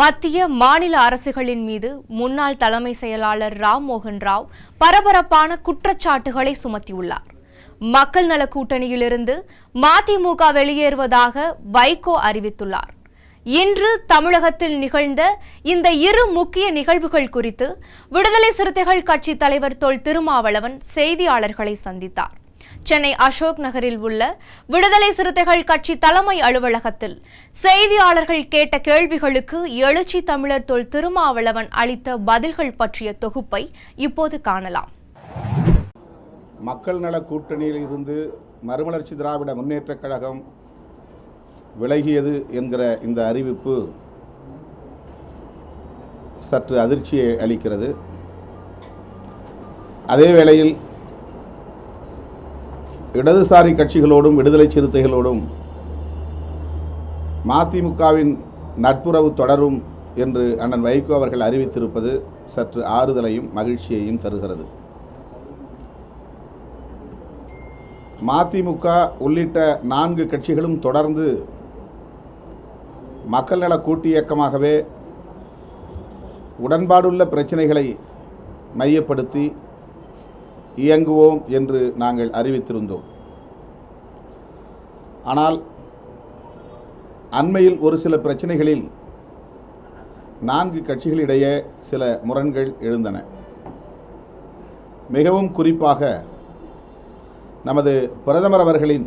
மத்திய மாநில அரசுகளின் மீது முன்னாள் தலைமை செயலாளர் ராம் மோகன் ராவ் பரபரப்பான குற்றச்சாட்டுகளை சுமத்தியுள்ளார். மக்கள் நல கூட்டணியிலிருந்து மதிமுக வெளியேறுவதாக வைகோ அறிவித்துள்ளார். இன்று தமிழகத்தில் நிகழ்ந்த இந்த இரு முக்கிய நிகழ்வுகள் குறித்து விடுதலை சிறுத்தைகள் கட்சி தலைவர் தொல் திருமாவளவன் செய்தியாளர்களை சந்தித்தார். சென்னை அசோக் நகரில் உள்ள விடுதலை சிறுத்தைகள் கட்சி தலைமை அலுவலகத்தில் செய்தியாளர்கள் கேட்ட கேள்விகளுக்கு எழுச்சி தமிழர் தொல் திருமாவளவன் அளித்த பதில்கள் பற்றிய தொகுப்பை இப்போது காணலாம். மக்கள் நல கூட்டணியில் இருந்து மறுமலர்ச்சி திராவிட முன்னேற்றக் கழகம் விலகியது என்கிற இந்த அறிவிப்பு சற்று அதிர்ச்சியை அளிக்கிறது. அதே வேளையில் இடதுசாரி கட்சிகளோடும் விடுதலை சிறுத்தைகளோடும் மதிமுகவின் நட்புறவு தொடரும் என்று அண்ணன் வைகோ அவர்கள் அறிவித்திருப்பது சற்று ஆறுதலையும் மகிழ்ச்சியையும் தருகிறது. மதிமுக உள்ளிட்ட நான்கு கட்சிகளும் தொடர்ந்து மக்கள் நல கூட்டு இயக்கமாகவே உடன்பாடுள்ள பிரச்சனைகளை மையப்படுத்தி இயங்குவோம் என்று நாங்கள் அறிவித்திருந்தோம். ஆனால் அண்மையில் ஒரு சில பிரச்சனைகளில் நான்கு கட்சிகளிடையே சில முரண்கள் எழுந்தன. மிகவும் குறிப்பாக நமது பிரதமர் அவர்களின்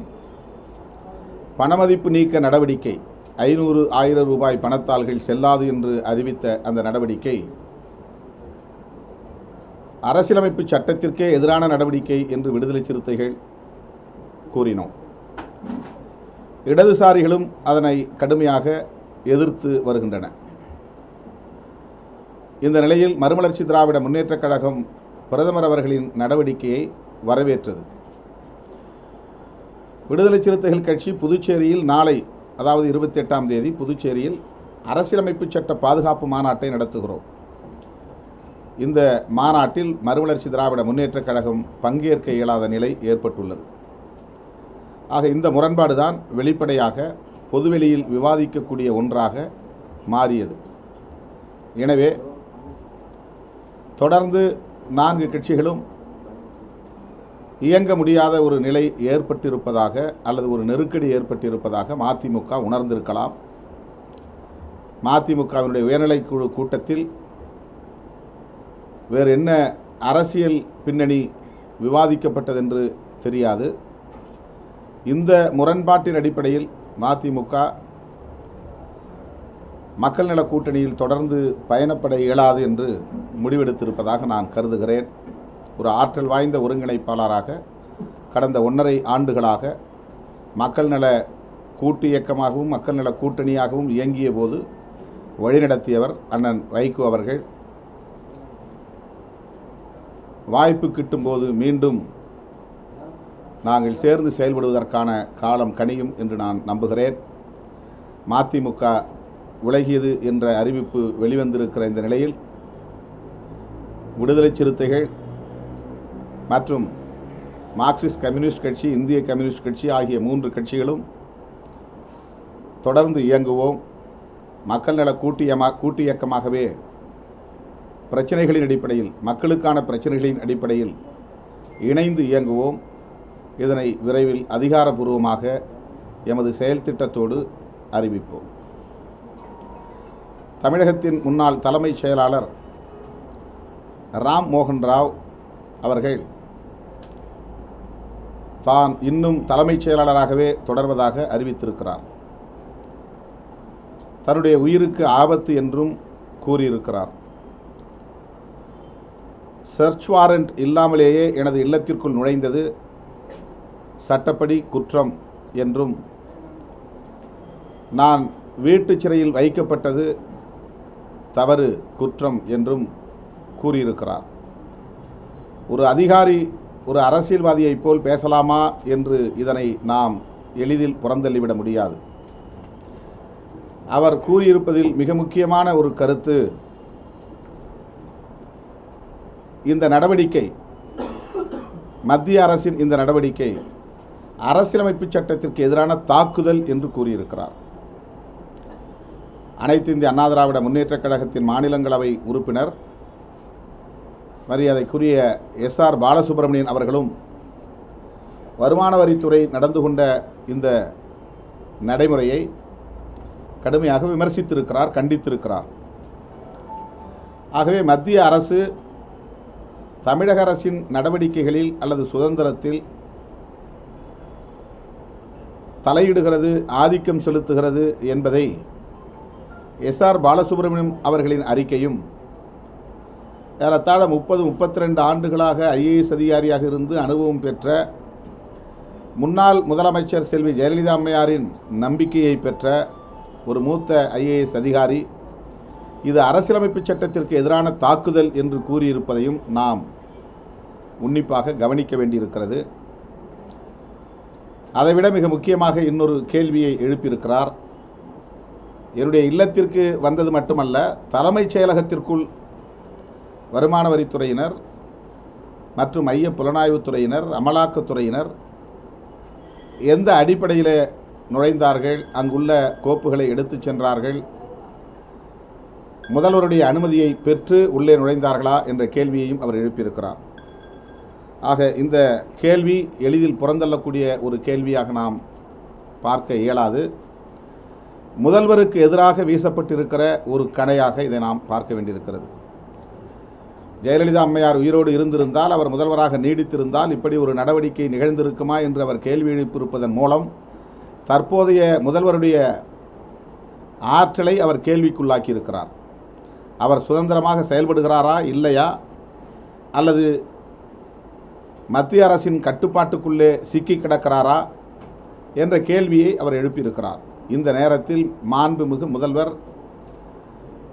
பணமதிப்பு நீக்க நடவடிக்கை ஐநூறு ஆயிரம் ரூபாய் பணத்தாள்கள் செல்லாது என்று அறிவித்த அந்த நடவடிக்கை அரசியலமைப்பு சட்டத்திற்கே எதிரான நடவடிக்கை என்று விடுதலை சிறுத்தைகள் கூறினோம். இடதுசாரிகளும் அதனை கடுமையாக எதிர்த்து வருகின்றன. இந்த நிலையில் மறுமலர்ச்சி திராவிட முன்னேற்றக் கழகம் பிரதமர் அவர்களின் நடவடிக்கையை வரவேற்றது. விடுதலை சிறுத்தைகள் கட்சி புதுச்சேரியில் நாளை அதாவது இருபத்தி எட்டாம் தேதி புதுச்சேரியில் அரசியலமைப்பு சட்ட பாதுகாப்பு மாநாட்டை நடத்துகிறோம். இந்த மாநாட்டில் மறுமலர்ச்சி திராவிட முன்னேற்றக் கழகம் பங்கேற்க இயலாத நிலை ஏற்பட்டுள்ளது. ஆக இந்த முரண்பாடு தான் வெளிப்படையாக பொதுவெளியில் விவாதிக்கக்கூடிய ஒன்றாக மாறியது. எனவே தொடர்ந்து நான்கு கட்சிகளும் இயங்க முடியாத ஒரு நிலை ஏற்பட்டிருப்பதாக அல்லது ஒரு நெருக்கடி ஏற்பட்டிருப்பதாக மதிமுக உணர்ந்திருக்கலாம். மதிமுகவினுடைய உயர்நிலைக்குழு கூட்டத்தில் வேறு என்ன அரசியல் பின்னணி விவாதிக்கப்பட்டதென்று தெரியாது. இந்த முரண்பாட்டின் அடிப்படையில் மதிமுக மக்கள் நல கூட்டணியில் தொடர்ந்து பயணப்பட இயலாது என்று முடிவெடுத்திருப்பதாக நான் கருதுகிறேன். ஒரு ஆற்றல் வாய்ந்த ஒருங்கிணைப்பாளராக கடந்த ஒன்றரை ஆண்டுகளாக மக்கள் நல கூட்டு இயக்கமாகவும் மக்கள் நல கூட்டணியாகவும் இயங்கிய போது வழிநடத்தியவர் அண்ணன் வைகோ அவர்கள். வாய்ப்பு கிட்டும்போது மீண்டும் நாங்கள் சேர்ந்து செயல்படுவதற்கான காலம் கனியும் என்று நான் நம்புகிறேன். மதிமுக விலகியது என்ற அறிவிப்பு வெளிவந்திருக்கிற இந்த நிலையில் விடுதலை சிறுத்தைகள் மற்றும் மார்க்சிஸ்ட் கம்யூனிஸ்ட் கட்சி இந்திய கம்யூனிஸ்ட் கட்சி ஆகிய மூன்று கட்சிகளும் தொடர்ந்து இயங்குவோம். மக்கள் நல கூட்டியமா கூட்டு இயக்கமாகவே பிரச்சனைகளின் அடிப்படையில் மக்களுக்கான பிரச்சனைகளின் அடிப்படையில் இணைந்து இயங்குவோம். இதனை விரைவில் அதிகாரபூர்வமாக எமது செயல் திட்டத்தோடு அறிவிப்போம். தமிழகத்தின் முன்னாள் தலைமைச் செயலாளர் ராம் மோகன் ராவ் அவர்கள் தான் இன்னும் தலைமைச் செயலாளராகவே தொடர்வதாக அறிவித்திருக்கிறார். தன்னுடைய உயிருக்கு ஆபத்து என்றும் கூறியிருக்கிறார். சர்ச் வாரண்ட் இல்லாமலேயே எனது இல்லத்திற்குள் நுழைந்தது. சட்டப்படி குற்றம் என்றும் நான் வீட்டுச் சிறையில் வைக்கப்பட்டது தவறு குற்றம் என்றும் கூறியிருக்கிறார். ஒரு அதிகாரி ஒரு அரசியல்வாதியைப் போல் பேசலாமா என்று இதனை நாம் எளிதில் புறந்தள்ளிவிட முடியாது. அவர் கூறியிருப்பதில் மிக முக்கியமான ஒரு கருத்து இந்த நடவடிக்கை மத்திய அரசின் இந்த நடவடிக்கை அரசியலமைப்பு சட்டத்திற்கு எதிரான தாக்குதல் என்று கூறியிருக்கிறார். அனைத்து இந்திய அண்ணா திராவிட முன்னேற்றக் கழகத்தின் மாநிலங்களவை உறுப்பினர் மரியாதைக்குரிய எஸ் ஆர் பாலசுப்ரமணியன் அவர்களும் வருமான வரித்துறை நடந்து கொண்ட இந்த நடைமுறையை கடுமையாக விமர்சித்திருக்கிறார் கண்டித்திருக்கிறார். ஆகவே மத்திய அரசு தமிழக அரசின் நடவடிக்கைகளில் அல்லது சுதந்திரத்தில் தலையிடுகிறது ஆதிக்கம் செலுத்துகிறது என்பதை எஸ்ஆர் பாலசுப்ரமணியம் அவர்களின் அறிக்கையும் ஏறத்தாழ முப்பது முப்பத்தி ரெண்டு ஆண்டுகளாக ஐஏஎஸ் அதிகாரியாக இருந்து அனுபவம் பெற்ற முன்னாள் முதலமைச்சர் செல்வி ஜெயலலிதா அம்மையாரின் நம்பிக்கையை பெற்ற ஒரு மூத்த ஐஏஎஸ் அதிகாரி இது அரசியலமைப்பு சட்டத்திற்கு எதிரான தாக்குதல் என்று கூறியிருப்பதையும் நாம் உன்னிப்பாக கவனிக்க வேண்டியிருக்கிறது. அதைவிட மிக முக்கியமாக இன்னொரு கேள்வியை எழுப்பியிருக்கிறார். என்னுடைய இல்லத்திற்கு வந்தது மட்டுமல்ல தலைமைச் செயலகத்திற்குள் வருமான வரித்துறையினர் மற்றும் மைய புலனாய்வுத்துறையினர் அமலாக்கத்துறையினர் எந்த அடிப்படையில் நுழைந்தார்கள் அங்குள்ள கோப்புகளை எடுத்துச் சென்றார்கள் முதல்வருடைய அனுமதியை பெற்று உள்ளே நுழைந்தார்களா என்ற கேள்வியையும் அவர் எழுப்பியிருக்கிறார். ஆக இந்த கேள்வி எளிதில் புறந்தள்ளக்கூடிய ஒரு கேள்வியாக நாம் பார்க்க இயலாது. முதல்வருக்கு எதிராக வீசப்பட்டிருக்கிற ஒரு கடையாக இதை நாம் பார்க்க வேண்டியிருக்கிறது. ஜெயலலிதா அம்மையார் உயிரோடு இருந்திருந்தால் அவர் முதல்வராக நீடித்திருந்தால் இப்படி ஒரு நடவடிக்கை நிகழ்ந்திருக்குமா என்று அவர் கேள்வி எழுப்பியிருப்பதன் மூலம் தற்போதைய முதல்வருடைய ஆற்றலை அவர் கேள்விக்குள்ளாக்கியிருக்கிறார். அவர் சுதந்திரமாக செயல்படுகிறாரா இல்லையா? அல்லது மத்திய அரசின் கட்டுப்பாட்டுக்குள்ளே சிக்கி கிடக்கிறாரா என்ற கேள்வியை அவர் எழுப்பியிருக்கிறார். இந்த நேரத்தில் மாண்புமிகு முதல்வர்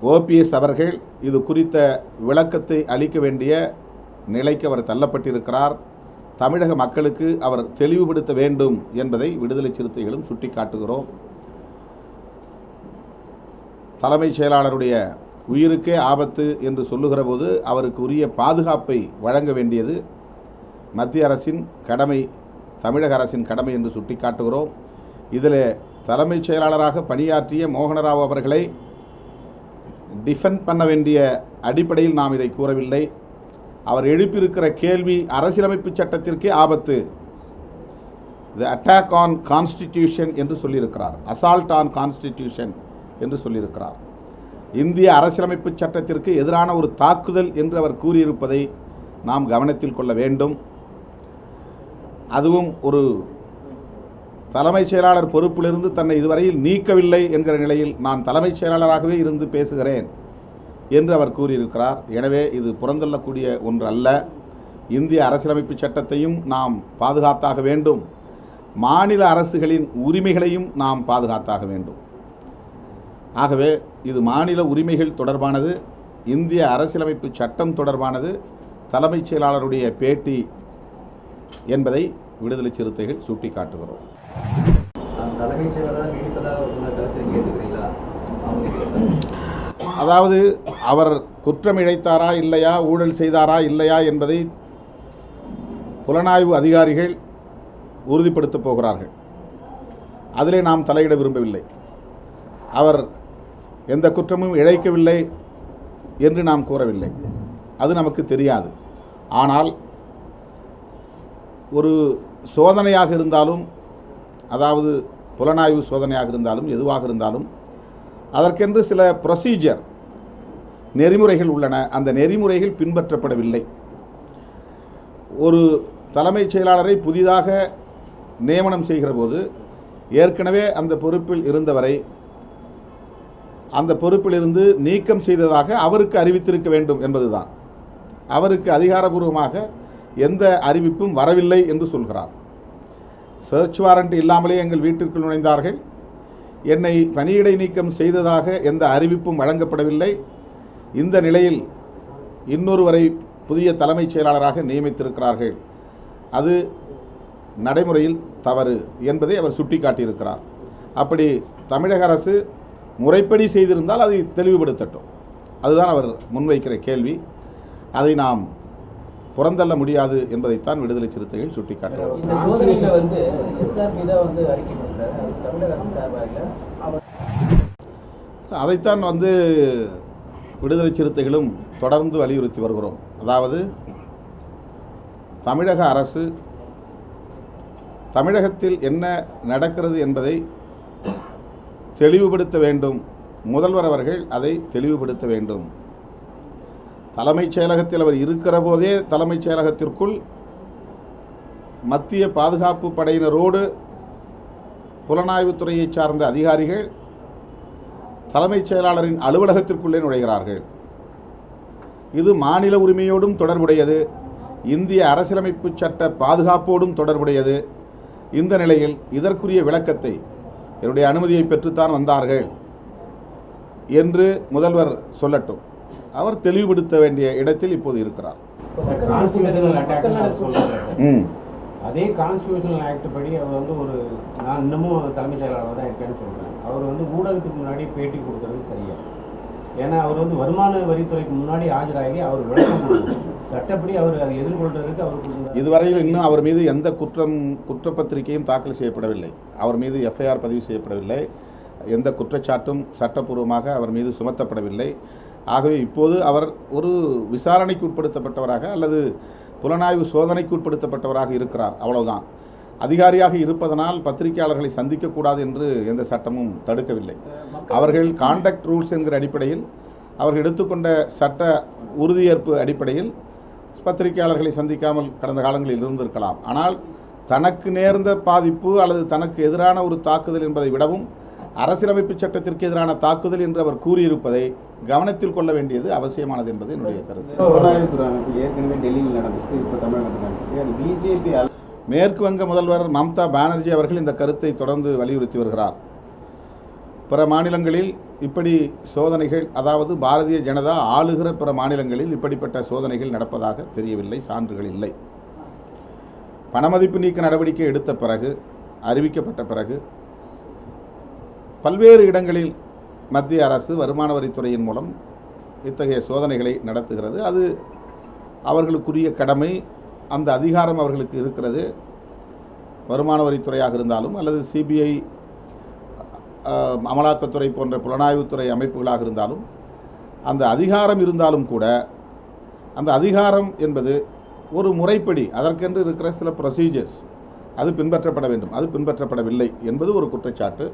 ஓபிஎஸ் அவர்கள் இது குறித்த விளக்கத்தை அளிக்க வேண்டிய நிலைக்கு அவர் தள்ளப்பட்டிருக்கிறார். தமிழக மக்களுக்கு அவர் தெளிவுபடுத்த வேண்டும் என்பதை விடுதலை சிறுத்தைகளும் சுட்டிக்காட்டுகிறோம். தலைமைச் செயலாளருடைய உயிருக்கே ஆபத்து என்று சொல்லுகிற போது அவருக்கு உரிய பாதுகாப்பை வழங்க வேண்டியது மத்திய அரசின் கடமை தமிழக அரசின் கடமை என்று சுட்டிக்காட்டுகிறோம். இதில் தலைமைச் செயலாளராக பணியாற்றிய மோகனராவ் அவர்களை டிஃபெண்ட் பண்ண வேண்டிய அடிப்படையில் நாம் இதை கூறவில்லை. அவர் எழுப்பியிருக்கிற கேள்வி அரசியலமைப்பு சட்டத்திற்கே ஆபத்து. த அட்டாக் ஆன் கான்ஸ்டிடியூஷன் என்று சொல்லியிருக்கிறார். அசால்ட் ஆன் கான்ஸ்டிடியூஷன் என்று சொல்லியிருக்கிறார். இந்திய அரசியலமைப்பு சட்டத்திற்கு எதிரான ஒரு தாக்குதல் என்று அவர் கூறியிருப்பதை நாம் கவனத்தில் கொள்ள வேண்டும். அதுவும் ஒரு தலைமைச் செயலாளர் பொறுப்பிலிருந்து தன்னை இதுவரையில் நீக்கவில்லை என்கிற நிலையில் நான் தலைமைச் செயலாளராகவே இருந்து பேசுகிறேன் என்று அவர் கூறியிருக்கிறார். எனவே இது புறந்தள்ளக்கூடிய ஒன்று அல்ல இந்திய அரசியலமைப்பு சட்டத்தையும் நாம் பாதுகாத்தாக வேண்டும். மாநில அரசுகளின் உரிமைகளையும் நாம் பாதுகாத்தாக வேண்டும். ஆகவே இது மாநில உரிமைகள் தொடர்பானது இந்திய அரசியலமைப்பு சட்டம் தொடர்பானது தலைமைச் செயலாளருடைய பேட்டி என்பதை விடுதலை சிறுத்தைகள் சுட்டிக்காட்டுகிறோம். அதாவது அவர் குற்றம் இழைத்தாரா இல்லையா ஊழல் செய்தாரா இல்லையா என்பதை புலனாய்வு அதிகாரிகள் உறுதிப்படுத்தப் போகிறார்கள். அதிலே நாம் தலையிட விரும்பவில்லை. அவர் எந்த குற்றமும் இழைக்கவில்லை என்று நாம் கூறவில்லை. அது நமக்கு தெரியாது. ஆனால் ஒரு சோதனையாக இருந்தாலும் அதாவது புலனாய்வு சோதனையாக இருந்தாலும் எதுவாக இருந்தாலும் அதற்கென்று சில ப்ரொசீஜர் நெறிமுறைகள் உள்ளன. அந்த நெறிமுறைகள் பின்பற்றப்படவில்லை. ஒரு தலைமைச் செயலாளரை புதிதாக நியமனம் செய்கிற போது ஏற்கனவே அந்த பொறுப்பில் இருந்தவரை அந்த பொறுப்பிலிருந்து நீக்கம் செய்ததாக அவருக்கு அறிவித்திருக்க வேண்டும் என்பதுதான். அவருக்கு அதிகாரபூர்வமாக எந்த அறிவிப்பும் வரவில்லை என்று சொல்கிறார். சர்ச் வாரண்ட் இல்லாமலே எங்கள் வீட்டிற்குள் நுழைந்தார்கள். என்னை பணியிடை நீக்கம் செய்ததாக எந்த அறிவிப்பும் வழங்கப்படவில்லை. இந்த நிலையில் இன்னொருவரை புதிய தலைமைச் செயலாளராக நியமித்திருக்கிறார்கள். அது நடைமுறையில் தவறு என்பதை அவர் சுட்டிக்காட்டியிருக்கிறார். அப்படி தமிழக அரசு முறைப்படி செய்திருந்தால் அதை தெளிவுபடுத்தட்டும். அதுதான் அவர் முன்வைக்கிற கேள்வி. அதை நாம் புறந்தள்ள முடியாது என்பதைத்தான் விடுதலை சிறுத்தைகள் அவர் அதைத்தான் வந்து விடுதலை சிறுத்தைகளும் தொடர்ந்து வலியுறுத்தி வருகிறோம். அதாவது தமிழக அரசு தமிழகத்தில் என்ன நடக்கிறது என்பதை தெளிவுபடுத்த வேண்டும். முதல்வர் அவர்கள் அதை தெளிவுபடுத்த வேண்டும். தலைமைச் செயலகத்தில் அவர் இருக்கிற போதே தலைமைச் செயலகத்திற்குள் மத்திய பாதுகாப்பு படையினரோடு புலனாய்வுத்துறையை சார்ந்த அதிகாரிகள் தலைமைச் செயலாளரின் அலுவலகத்திற்குள்ளே நுழைகிறார்கள். இது மாநில உரிமையோடும் தொடர்புடையது. இந்திய அரசியலமைப்பு சட்ட பாதுகாப்போடும் தொடர்புடையது. இந்த நிலையில் இதற்குரிய விளக்கத்தை என்னுடைய அனுமதியை பெற்றுத்தான் வந்தார்கள் என்று முதல்வர் சொல்லட்டும். அவர் தெளிவுபடுத்த வேண்டிய இடத்தில் இப்போது இருக்கிறார். அதே கான்ஸ்டியூஷனல் ஆக்ட் படி அவர் வந்து ஒரு நான் இன்னமும் தலைமைச் செயலாளர் தான் இருக்கேன்னு சொல்றேன் அவர் வந்து ஊடகத்துக்கு முன்னாடி பேட்டி கொடுக்கறது சரியா? ஏன்னா அவர் வந்து வருமான வரித்துறைக்கு முன்னாடி ஆஜராகி அவர் விளக்கம் கொடுக்கணும். சட்டப்படி அவர் அதை எதிர்கொள்றதுக்கு அவருக்கு இதுவரையில் இன்னும் அவர் மீது எந்த குற்றம் குற்றப்பத்திரிகையும் தாக்கல் செய்யப்படவில்லை. அவர் மீது எஃப்ஐஆர் பதிவு செய்யப்படவில்லை. எந்த குற்றச்சாட்டும் சட்டப்பூர்வமாக அவர் மீது சுமத்தப்படவில்லை. ஆகவே இப்போது அவர் ஒரு விசாரணைக்கு உட்படுத்தப்பட்டவராக அல்லது புலனாய்வு சோதனைக்கு உட்படுத்தப்பட்டவராக இருக்கிறார். அவ்வளவுதான். அதிகாரியாக இருப்பதனால் பத்திரிகையாளர்களை சந்திக்கக்கூடாது என்று எந்த சட்டமும் தடுக்கவில்லை. அவர்கள் கான்டக்ட் ரூல்ஸ் என்கிற அடிப்படையில் அவர்கள் எடுத்துக்கொண்ட சட்ட உறுதியேற்பு அடிப்படையில் பத்திரிகையாளர்களை சந்திக்காமல் கடந்த காலங்களில் இருந்திருக்கலாம். ஆனால் தனக்கு நேர்ந்த பாதிப்பு அல்லது தனக்கு எதிரான ஒரு தாக்குதல் என்பதை விடவும் அரசியலமைப்பு சட்டத்திற்கு எதிரான தாக்குதல் என்று அவர் கூறியிருப்பதை கவனத்தில் கொள்ள வேண்டியது அவசியமானது என்பது என்னுடைய கருத்து. மேற்கு வங்க முதல்வர் மம்தா பானர்ஜி அவர்கள் இந்த கருத்தை தொடர்ந்து வலியுறுத்தி வருகிறார். பிற மாநிலங்களில் இப்படி சோதனைகள் அதாவது பாரதிய ஜனதா ஆளுகிற பிற மாநிலங்களில் இப்படிப்பட்ட சோதனைகள் நடப்பதாக தெரியவில்லை சான்றுகள் இல்லை. பணமதிப்பு நீக்க நடவடிக்கை எடுத்த பிறகு அறிவிக்கப்பட்ட பிறகு பல்வேறு இடங்களில் மத்திய அரசு வருமான வரித்துறையின் மூலம் இத்தகைய சோதனைகளை நடத்துகிறது. அது அவர்களுக்குரிய கடமை அந்த அதிகாரம் அவர்களுக்கு இருக்கிறது. வருமான வரித்துறையாக இருந்தாலும் அல்லது சிபிஐ அமலாக்கத்துறை போன்ற புலனாய்வுத்துறை அமைப்புகளாக இருந்தாலும் அந்த அதிகாரம் இருந்தாலும் கூட அந்த அதிகாரம் என்பது ஒரு முறைப்படி அதற்கென்று இருக்கிற சில ப்ரொசீஜர்ஸ் அது பின்பற்றப்பட வேண்டும். அது பின்பற்றப்படவில்லை என்பது ஒரு குற்றச்சாட்டு.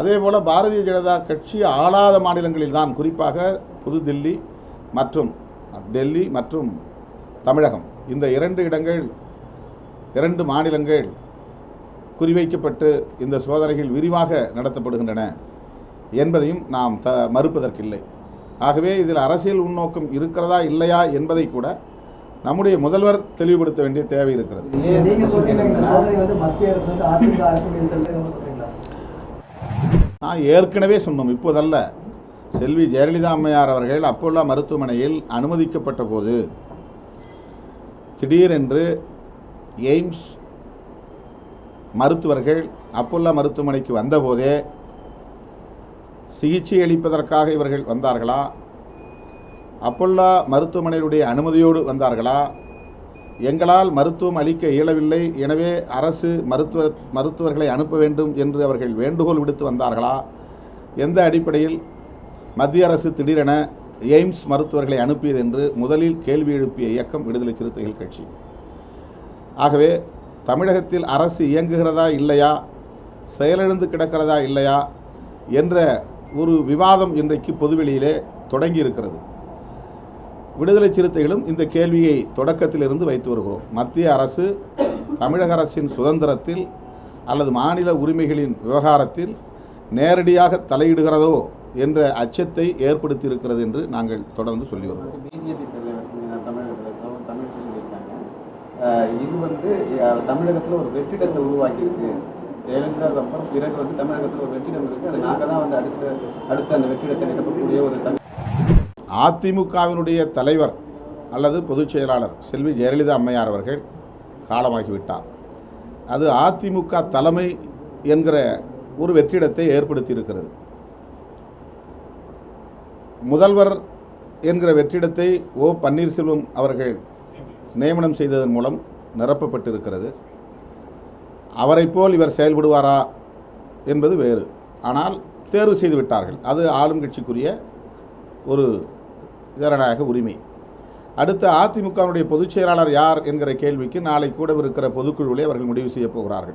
அதே போல் பாரதிய ஜனதா கட்சி ஆளாத மாநிலங்களில் தான் குறிப்பாக புதுதில்லி மற்றும் டெல்லி மற்றும் தமிழகம். இந்த இரண்டு இடங்கள் இரண்டு மாநிலங்கள் குறிவைக்கப்பட்டு இந்த சோதனைகள் விரிவாக நடத்தப்படுகின்றன என்பதையும் நாம் த மறுப்பதற்கில்லை. ஆகவே இதில் அரசியல் உள்நோக்கம் இருக்கிறதா இல்லையா என்பதை கூட நம்முடைய முதல்வர் தெளிவுபடுத்த வேண்டிய தேவை இருக்கிறது. நான் ஏற்கனவே சொன்னோம் இப்போதல்ல. செல்வி ஜெயலலிதா அம்மையார் அவர்கள் அப்போல்லா மருத்துவமனையில் அனுமதிக்கப்பட்ட போது திடீரென்று எய்ம்ஸ் மருத்துவர்கள் அப்போல்லா மருத்துவமனைக்கு வந்தபோதே சிகிச்சை அளிப்பதற்காக இவர்கள் வந்தார்களா? அப்போல்லா மருத்துவமனையுடைய அனுமதியோடு வந்தார்களா? எங்களால் மருத்துவம் அளிக்க இயலவில்லை எனவே அரசு மருத்துவ மருத்துவர்களை அனுப்ப வேண்டும் என்று அவர்கள் வேண்டுகோள் விடுத்து வந்தார்களா? எந்த அடிப்படையில்? மத்திய அரசு திடீரென எய்ம்ஸ் மருத்துவர்களை அனுப்பியது என்று முதலில் கேள்வி எழுப்பிய இயக்கம் விடுதலை சிறுத்தைகள் கட்சி. ஆகவே தமிழகத்தில் அரசு இயங்குகிறதா இல்லையா? செயலிழந்து கிடக்கிறதா இல்லையா? என்ற ஒரு விவாதம் இன்றைக்கு பொதுவெளியிலே தொடங்கி இருக்கிறது விடுதலை சிறுத்தைகளும் இந்த கேள்வியை தொடக்கத்திலிருந்து வைத்து வருகிறோம். மத்திய அரசு தமிழக அரசின் சுதந்திரத்தில் அல்லது மாநில உரிமைகளின் விவகாரத்தில் நேரடியாக தலையிடுகிறதோ என்ற அச்சத்தை ஏற்படுத்தியிருக்கிறது என்று நாங்கள் தொடர்ந்து சொல்லி வருகிறோம் பிஜேபி தலைவர் தமிழகத்தில் அவர் தமிழிசை சொல்லியிருக்காங்க அஹ் இது வந்து தமிழகத்தில் ஒரு வெற்றிடத்தை உருவாக்கியிருக்கு. ஜெயலலிதாவுக்கு அப்புறம் பிறகு வந்து தமிழகத்தில் ஒரு வெற்றிடம் இருக்கு. அது நாங்கள் தான் வந்து அடுத்த அடுத்த அந்த வெற்றிடத்தை நிரப்பக்கூடிய ஒரு தமிழ் அதிமுகவினுடைய தலைவர் அல்லது பொதுச் செயலாளர் செல்வி ஜெயலலிதா அம்மையார் அவர்கள் காலமாகிவிட்டார். அது அதிமுக தலைமை என்கிற ஒரு வெற்றிடத்தை ஏற்படுத்தியிருக்கிறது. முதல்வர் என்கிற வெற்றிடத்தை ஓ பன்னீர்செல்வம் அவர்கள் நியமனம் செய்ததன் மூலம் நிரப்பப்பட்டிருக்கிறது. அவரைப் போல் இவர் செயல்படுவாரா என்பது வேறு. ஆனால் தேர்வு செய்து விட்டார்கள். அது ஆளும் கட்சிக்குரிய ஒரு ஜனநாயக உரிமை. அடுத்து அதிமுகவினுடைய பொதுச் செயலாளர் யார் என்கிற கேள்விக்கு நாளை கூடவிருக்கிற பொதுக்குழுவிலே அவர்கள் முடிவு செய்யப் போகிறார்கள்.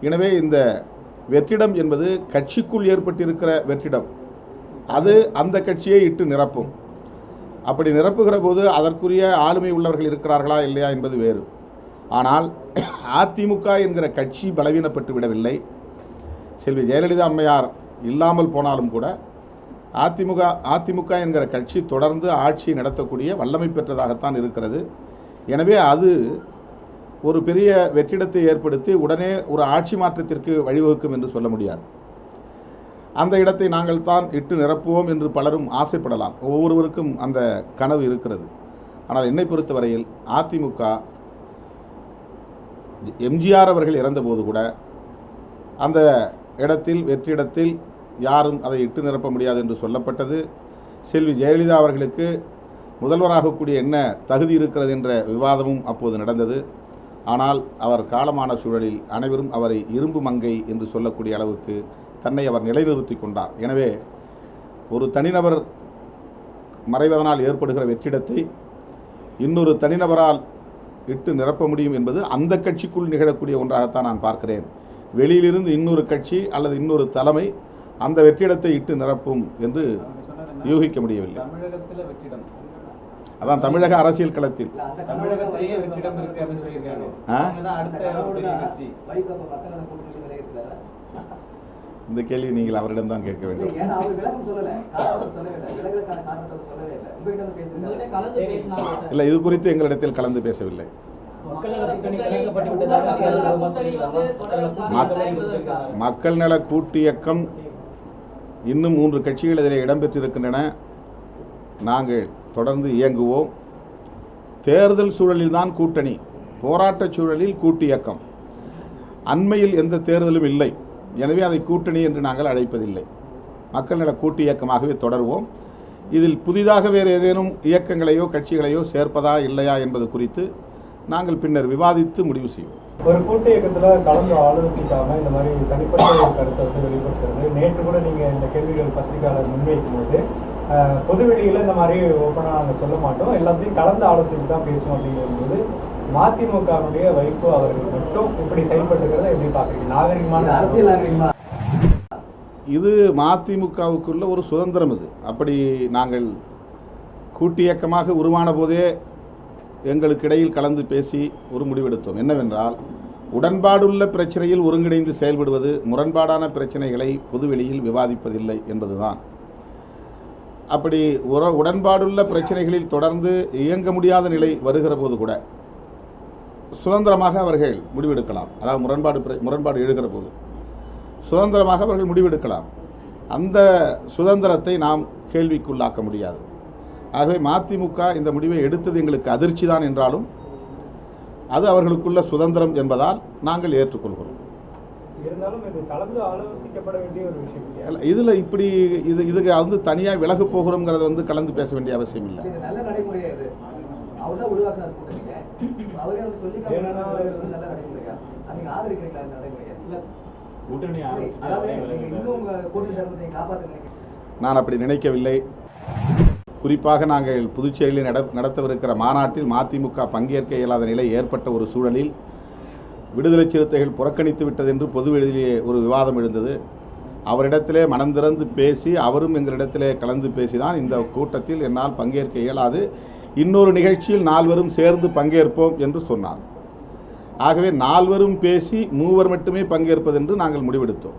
எனவே இந்த வெற்றிடம் என்பது கட்சிக்குள் ஏற்பட்டிருக்கிற வெற்றிடம். அது அந்த கட்சியை இட்டு நிரப்பும். அப்படி நிரப்புகிற போது அதற்குரிய ஆளுமை உள்ளவர்கள் இருக்கிறார்களா இல்லையா என்பது வேறு. ஆனால் அதிமுக என்கிற கட்சி பலவீனப்பட்டு விடவில்லை. செல்வி ஜெயலலிதா அம்மையார் இல்லாமல் போனாலும் கூட அதிமுக அதிமுக என்கிற கட்சி தொடர்ந்து ஆட்சியை நடத்தக்கூடிய வல்லமை பெற்றதாகத்தான் இருக்கிறது. எனவே அது ஒரு பெரிய வெற்றிடத்தை ஏற்படுத்தி உடனே ஒரு ஆட்சி மாற்றத்திற்கு வழிவகுக்கும் என்று சொல்ல முடியாது. அந்த இடத்தை நாங்கள் தான் இட்டு நிரப்புவோம் என்று பலரும் ஆசைப்படலாம். ஒவ்வொருவருக்கும் அந்த கனவு இருக்கிறது. ஆனால் என்னை பொறுத்தவரையில் அதிமுக எம்ஜிஆர் அவர்கள் இறந்தபோது கூட அந்த இடத்தில் வெற்றிடத்தில் யாரும் அதை இட்டு நிரப்ப முடியாது என்று சொல்லப்பட்டது. செல்வி ஜெயலலிதா அவர்களுக்கு முதல்வராகக்கூடிய என்ன தகுதி இருக்கிறது என்ற விவாதமும் அப்போது நடந்தது. ஆனால் அவர் காலமான சூழலில் அனைவரும் அவரை இரும்பு மங்கை என்று சொல்லக்கூடிய அளவுக்கு தன்னை அவர் நிலைநிறுத்தி கொண்டார். எனவே ஒரு தனிநபர் மறைவதனால் ஏற்படுகிற வெற்றிடத்தை இன்னொரு தனிநபரால் இட்டு நிரப்ப முடியும் என்பது அந்த கட்சிக்குள் நிகழக்கூடிய ஒன்றாகத்தான் நான் பார்க்கிறேன். வெளியிலிருந்து இன்னொரு கட்சி அல்லது இன்னொரு தலைமை அந்த வெற்றிடத்தை இட்டு நிரப்பும் என்று யூகிக்க முடியவில்லை. தமிழகத்துல வெற்றிடம். அதான் தமிழக அரசியல் களத்தில். ஆ? இந்த கேள்வி நீங்கள் அவரிடம்தான் கேட்க இல்ல, வேண்டும் இல்லை. இது குறித்து எங்களிடத்தில் கலந்து பேசவில்லை. மக்கள் நல கூட்டியக்கம் இன்னும் மூன்று கட்சிகள் இதில் இடம்பெற்றிருக்கின்றன. நாங்கள் தொடர்ந்து இயங்குவோம். தேர்தல் சூழலில்தான் கூட்டணி. போராட்டச் சூழலில் கூட்டியக்கம் அண்மையில் எந்த தேர்தலும் இல்லை. எனவே அதை கூட்டணி என்று நாங்கள் அழைப்பதில்லை. மக்கள் நல கூட்டு இயக்கமாகவே தொடர்வோம். இதில் புதிதாக வேறு ஏதேனும் இயக்கங்களையோ கட்சிகளையோ சேர்ப்பதா இல்லையா என்பது குறித்து நாங்கள் பின்னர் விவாதித்து முடிவு செய்வோம். ஒரு கூட்டு இயக்கத்தில் கலந்து ஆலோசிக்காம இந்த மாதிரி தனிப்பட்ட ஒரு கருத்தை வந்து வெளிப்படுத்துறது. நேற்று கூட நீங்கள் இந்த கேள்விகள் பத்திரிகையாளர் முன்வைக்கும் போது அஹ், இந்த மாதிரி ஓப்பனாக நாங்கள் சொல்ல மாட்டோம். எல்லாத்தையும் கலந்து ஆலோசித்து தான் பேசுவோம் அப்படிங்கும்போது மதிமுகவுடைய வைகோ அவர்கள் மட்டும் இப்படி செயல்பட்டுக்கிறத எப்படி பாக்குறீங்க இது நாகரிகமான அரசியல் நாகரிகமா? இது மதிமுகவுக்குள்ள ஒரு சுதந்திரம் இது. அப்படி நாங்கள் கூட்டியக்கமாக உருவான போதே எங்களுக்கு இடையில் கலந்து பேசி ஒரு முடிவெடுத்தோம். என்னவென்றால் உடன்பாடுள்ள பிரச்சனையில் ஒருங்கிணைந்து செயல்படுவது முரண்பாடான பிரச்சனைகளை பொதுவெளியில் விவாதிப்பதில்லை என்பதுதான். அப்படி உர உடன்பாடுள்ள பிரச்சனைகளில் தொடர்ந்து இயங்க முடியாத நிலை வருகிற போது கூட சுதந்திரமாக அவர்கள் முடிவெடுக்கலாம். அதாவது முரண்பாடு முரண்பாடு எழுகிற போது. சுதந்திரமாக அவர்கள் முடிவெடுக்கலாம். அந்த சுதந்திரத்தை நாம் கேள்விக்குள்ளாக்க முடியாது. ஆகவே மதிமுக இந்த முடிவை எடுத்தது எங்களுக்கு அதிர்ச்சி தான் என்றாலும் அது அவர்களுக்குள்ள சுதந்திரம் என்பதால் நாங்கள் ஏற்றுக்கொள்கிறோம்? இதில் இப்படி இது இதுக்கு வந்து தனியாக விலகு போகிறோங்கிறத வந்து கலந்து பேச வேண்டிய அவசியம் இல்லை. அவர் அவரே வந்து சொல்லி விலகிறது நல்ல நடைமுறையா அது நீங்க ஆதரிக்கிறீங்களா? இந்த நடைமுறையை கூட்டணி அதாவது நீங்க இன்னும் உங்க கூட்டணி தர்மத்தை காப்பாற்ற நினைக்கிறீங்க நான் அப்படி நினைக்கவில்லை. குறிப்பாக நாங்கள் புதுச்சேரியில் நட நடத்தவிருக்கிற மாநாட்டில் மதிமுக பங்கேற்க இயலாத நிலை ஏற்பட்ட ஒரு சூழலில் விடுதலை சிறுத்தைகள் புறக்கணித்து விட்டது என்று பொதுவெளியிலே ஒரு விவாதம் எழுந்தது. அவரிடத்திலே மனம் திறந்து பேசி அவரும் எங்களிடத்திலே கலந்து பேசிதான் இந்த கூட்டத்தில் என்னால் பங்கேற்க இயலாது. இன்னொரு நிகழ்ச்சியில் நால்வரும் சேர்ந்து பங்கேற்போம் என்று சொன்னார். ஆகவே நால்வரும் பேசி மூவர் மட்டுமே பங்கேற்பது என்று நாங்கள் முடிவெடுத்தோம்.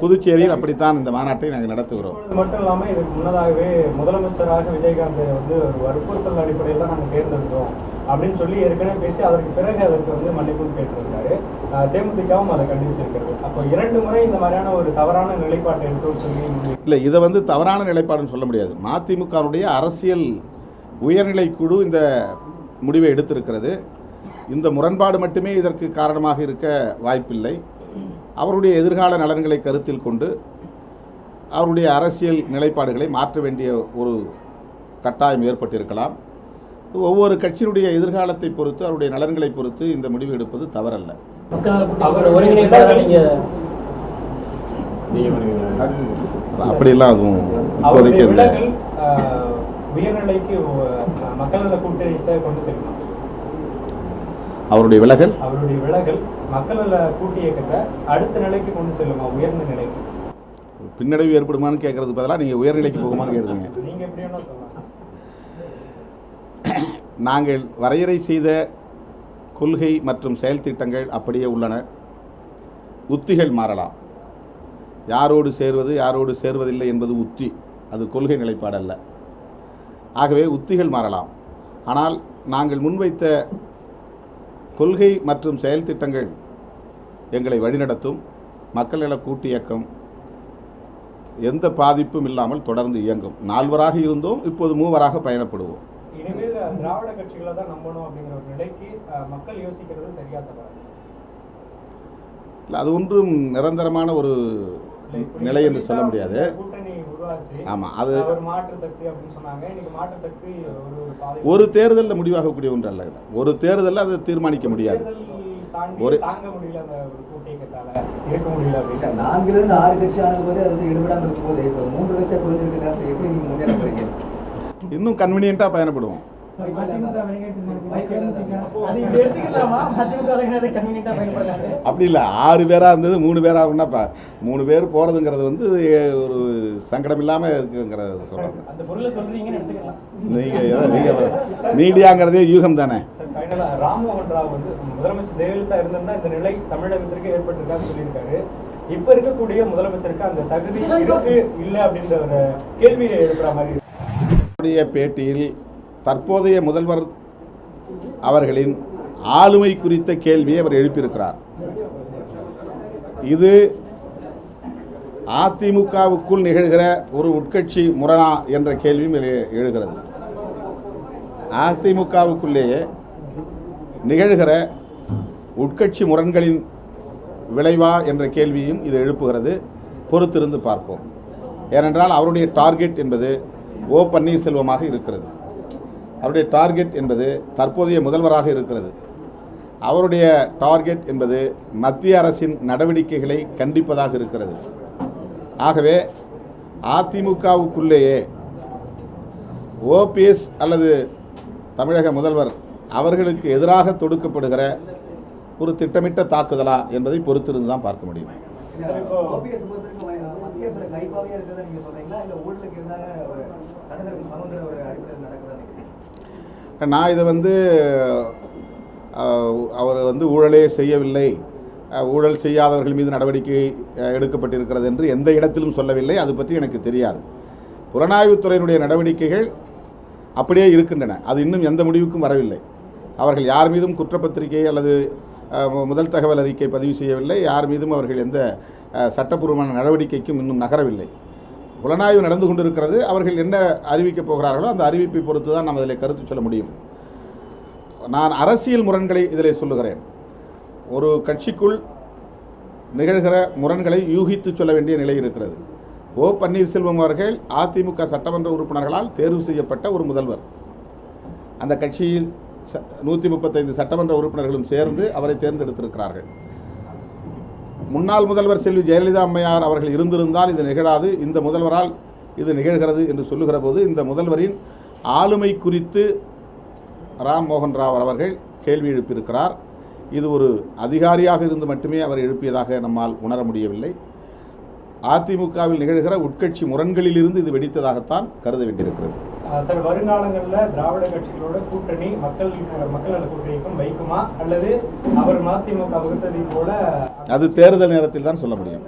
புதுச்சேரியில் அப்படித்தான் இந்த மாநாட்டை நாங்கள் நடத்துகிறோம். இது மட்டும் இல்லாம இதுக்கு முன்னதாகவே முதலமைச்சராக விஜயகாந்த் வந்து ஒரு வற்புறுத்தல் அடிப்படையில் தான் நாங்கள் தேர்ந்தெடுத்தோம் அப்படின்னு சொல்லி ஏற்கனவே பேசி அதற்கு பிறகு அதற்கு வந்து மன்னிப்பும் கேட்டிருக்காரு அஹ் தேமுதிகவும் அதை கண்டிச்சிருக்கிறது. அப்போ இரண்டு முறை இந்த மாதிரியான ஒரு தவறான நிலைப்பாட்டை எடுத்தோம்னு சொல்லி இல்லை இதை வந்து தவறான நிலைப்பாடுன்னு சொல்ல முடியாது. மதிமுகவுடைய அரசியல் உயர்நிலை குழு இந்த முடிவை எடுத்திருக்கிறது. இந்த முரண்பாடு மட்டுமே இதற்கு காரணமாக இருக்க வாய்ப்பில்லை. அவருடைய எதிர்கால நலன்களை கருத்தில் கொண்டு அவருடைய அரசியல் நிலைப்பாடுகளை மாற்ற வேண்டிய ஒரு கட்டாயம் ஏற்பட்டிருக்கலாம். ஒவ்வொரு கட்சியினுடைய எதிர்காலத்தை பொறுத்து அவருடைய நலன்களை பொறுத்து இந்த முடிவு எடுப்பது தவறல்ல. அப்படியெல்லாம் அதுவும் இப்போதைக்கு இல்லை உயர்நிலைக்கு மக்கள் நல கூட்டணித்தை கொண்டு செல்லும் அவருடைய விலகல்? அவருடைய விலகல் மக்கள் நல கூட்டு இயக்கத்தை அடுத்த நிலைக்கு கொண்டு செல்லுமா உயர்ந்த நிலைக்கு? பின்னடைவு ஏற்படுமான்னு கேட்கறதுக்கு பதிலாக நீங்கள் உயர்நிலைக்கு போகுமான்னு கேட்குறீங்க நீங்க எப்படி வேணா சொல்லலாம். நாங்கள் வரையறை செய்த கொள்கை மற்றும் செயல் திட்டங்கள் அப்படியே உள்ளன. உத்திகள் மாறலாம். யாரோடு சேர்வது யாரோடு சேர்வதில்லை என்பது உத்தி. அது கொள்கை நிலைப்பாடு அல்ல ஆகவே உத்திகள் மாறலாம். ஆனால் நாங்கள் முன்வைத்த கொள்கை மற்றும் செயல் திட்டங்கள் எங்களை வழிநடத்தும். மக்கள் நல கூட்டு இயக்கம் எந்த பாதிப்பும் இல்லாமல் தொடர்ந்து இயங்கும். நால்வராக இருந்தோம் இப்போது மூவராக பயணப்படுவோம். இனிமேல் திராவிட கட்சிகளை தான் நம்பணும் அப்படிங்கிற ஒரு நிலைக்கு அஹ், மக்கள் யோசிக்கிறது சரியா தவறா? இல்லை அது ஒன்றும் நிரந்தரமான ஒரு நிலை என்று சொல்ல முடியாது. ஆமாம் அது ஒரு தேர்தலில் முடிவாகக்கூடிய ஒன்று அல்ல. ஒரு தேர்தலில் அதை தீர்மானிக்க முடியாது. ஒரு- ஆறு கட்சி ஆனது போது அது வந்து ஈடுபடாம இருக்கும்போது இப்போ மூன்று கட்சியா குறைஞ்சிருக்க நேரத்தில் எப்படி நீங்க முன்னேற போறீங்க? இன்னும் கன்வீனியண்ட்டாக பயணப்படுவோம். அப்படி இல்லை ஆறு பேராக இருந்தது மூணு பேராக ஆகுனாப்பா மூணு பேர் போகிறதுங்கிறது வந்து ஒரு சங்கடம் இல்லாமல் இருக்குங்கிறத சொல்கிறாங்க அந்த பொருளை சொல்றீங்கன்னு எடுத்துக்கலாம். நீங்கள் நீங்கள் மீடியாங்கிறதே யூகம் தானே. சார் ஃபைனலா ராம்மோகன் ராவ் வந்து முதலமைச்சர் ஜெயலலிதா இருந்திருந்தா இந்த நிலை தமிழகத்திற்கு ஏற்பட்டிருக்கான்னு சொல்லியிருக்காரு. இப்ப இருக்கக்கூடிய முதலமைச்சருக்கு அந்த தகுதி இருக்கு இல்ல அப்படின்ற ஒரு கேள்வியை எழுப்புற மாதிரி பேட்டியில் தற்போதைய முதல்வர் அவர்களின் ஆளுமை குறித்த கேள்வியை அவர் எழுப்பியிருக்கிறார். இது அதிமுகவுக்குள் நிகழ்கிற ஒரு உட்கட்சி முரணா என்ற கேள்வியும் எழுகிறது. அதிமுகவுக்குள்ளேயே நிகழ்கிற உட்கட்சி முரண்களின் விளைவா என்ற கேள்வியும் இது எழுப்புகிறது. பொறுத்திருந்து பார்ப்போம். ஏனென்றால் அவருடைய டார்கெட் என்பது ஓ பன்னீர்செல்வமாக இருக்கிறது. அவருடைய டார்கெட் என்பது தற்போதைய முதல்வராக இருக்கிறது. அவருடைய டார்கெட் என்பது மத்திய அரசின் நடவடிக்கைகளை கண்டிப்பதாக இருக்கிறது. ஆகவே அதிமுகவுக்குள்ளேயே ஓபிஎஸ் அல்லது தமிழக முதல்வர் அவர்களுக்கு எதிராக தொடுக்கப்படுகிற ஒரு திட்டமிட்ட தாக்குதலா என்பதை பொறுத்திருந்து தான் பார்க்க முடியும். மத்திய அரசோட கைப்பாவையா இருக்கிறதா நீங்க சொல்றீங்களா? இல்ல ஊழலுக்கு எதிராக ஒரு சட்டத்திற்கு சமங்கிற ஒரு நான் இதை வந்து அவர் வந்து ஊழலே செய்யவில்லை. ஊழல் செய்யாதவர்கள் மீது நடவடிக்கை எடுக்கப்பட்டிருக்கிறது என்று எந்த இடத்திலும் சொல்லவில்லை. அது பற்றி எனக்கு தெரியாது. புலனாய்வுத்துறையினுடைய நடவடிக்கைகள் அப்படியே இருக்கின்றன. அது இன்னும் எந்த முடிவுக்கும் வரவில்லை. அவர்கள் யார் மீதும் குற்றப்பத்திரிகை அல்லது முதல் தகவல் அறிக்கை பதிவு செய்யவில்லை. யார் மீதும் அவர்கள் எந்த சட்டப்பூர்வமான நடவடிக்கைக்கும் இன்னும் நகரவில்லை. புலனாய்வு நடந்து கொண்டிருக்கிறது. அவர்கள் என்ன அறிவிக்கப் போகிறார்களோ அந்த அறிவிப்பை பொறுத்து தான் நாம் அதில் கருத்து சொல்ல முடியும். நான் அரசியல் முரண்களை இதில் சொல்லுகிறேன். ஒரு கட்சிக்குள் நிகழ்கிற முரண்களை யூகித்து சொல்ல வேண்டிய நிலை இருக்கிறது. ஓ பன்னீர்செல்வம் அவர்கள் அதிமுக சட்டமன்ற உறுப்பினர்களால் தேர்வு செய்யப்பட்ட ஒரு முதல்வர். அந்த கட்சியில் ச நூற்றி முப்பத்தைந்து சட்டமன்ற உறுப்பினர்களும் சேர்ந்து அவரை தேர்ந்தெடுத்திருக்கிறார்கள். முன்னாள் முதல்வர் செல்வி ஜெயலலிதா அம்மையார் அவர்கள் இருந்திருந்தால் இது நிகழாது. இந்த முதல்வரால் இது நிகழ்கிறது என்று சொல்லுகிற போது இந்த முதல்வரின் ஆளுமை குறித்து ராம் மோகன் ராவ் அவர்கள் கேள்வி எழுப்பியிருக்கிறார். இது ஒரு அதிகாரியாக இருந்து மட்டுமே அவர் எழுப்பியதாக நம்மால் உணர முடியவில்லை. அதிமுகவில் நிகழ்கிற உட்கட்சி முரண்களிலிருந்து இது வெடித்ததாகத்தான் கருத வேண்டியிருக்கிறது. சார் வருங்காலங்களில் திராவிட கட்சிகளோட கூட்டணி மக்கள் மக்கள் நல கூட்டணிக்கும் வைக்குமா? அல்லது அவர் மதிமுக வகுத்ததை போல அது தேர்தல் நேரத்தில் தான் சொல்ல முடியும்.